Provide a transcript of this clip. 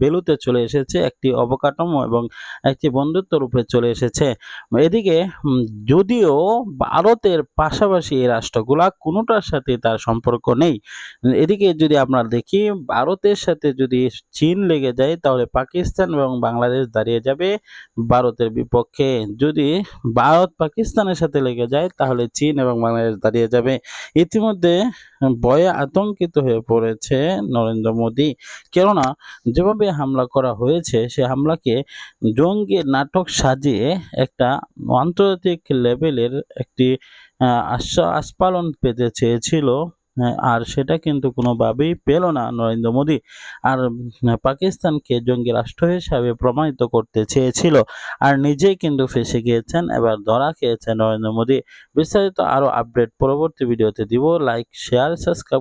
বেলুতে চলে এসেছে, একটি অবকাঠামো এবং একটি বন্ধুত্ব রূপে চলে এসেছে। এদিকে যদিও ভারতের পাশাপাশি এই রাষ্ট্রগুলা কোনোটার সাথে তার সম্পর্ক নেই। এদিকে যদি আমরা দেখি, ভারতের সাথে যদি চীন লেগে যায়, তাহলে পাকিস্তান এবং বাংলাদেশ দাঁড়িয়ে যাবে ভারতের বিপক্ষে। যদি ভারত পাকিস্তানের সাথে লেগে যায়, তাহলে চীন এবং বাংলাদেশ দাঁড়িয়ে যাবে। ইতিমধ্যে ভয়ে আতঙ্কিত হয়ে পড়েছে নরেন্দ্র মোদী। কেননা যেভাবে হামলা করা হয়েছে, সে হামলাকে জঙ্গি নাটক সাজিয়ে একটা আন্তর্জাতিক লেভেলের একটি আস্পালন পেতে চেয়েছিল আর সেটা কিন্তু কোনোভাবেই পেল না নরেন্দ্র মোদী। আর পাকিস্তানকে জঙ্গি রাষ্ট্র হিসাবে প্রমাণিত করতে চেয়েছিল, আর নিজেই কিন্তু ফেসে গিয়েছেন, এবার ধরা খেয়েছেন নরেন্দ্র মোদী। বিস্তারিত আরও আপডেট পরবর্তী ভিডিওতে দিব। Like, share, subscribe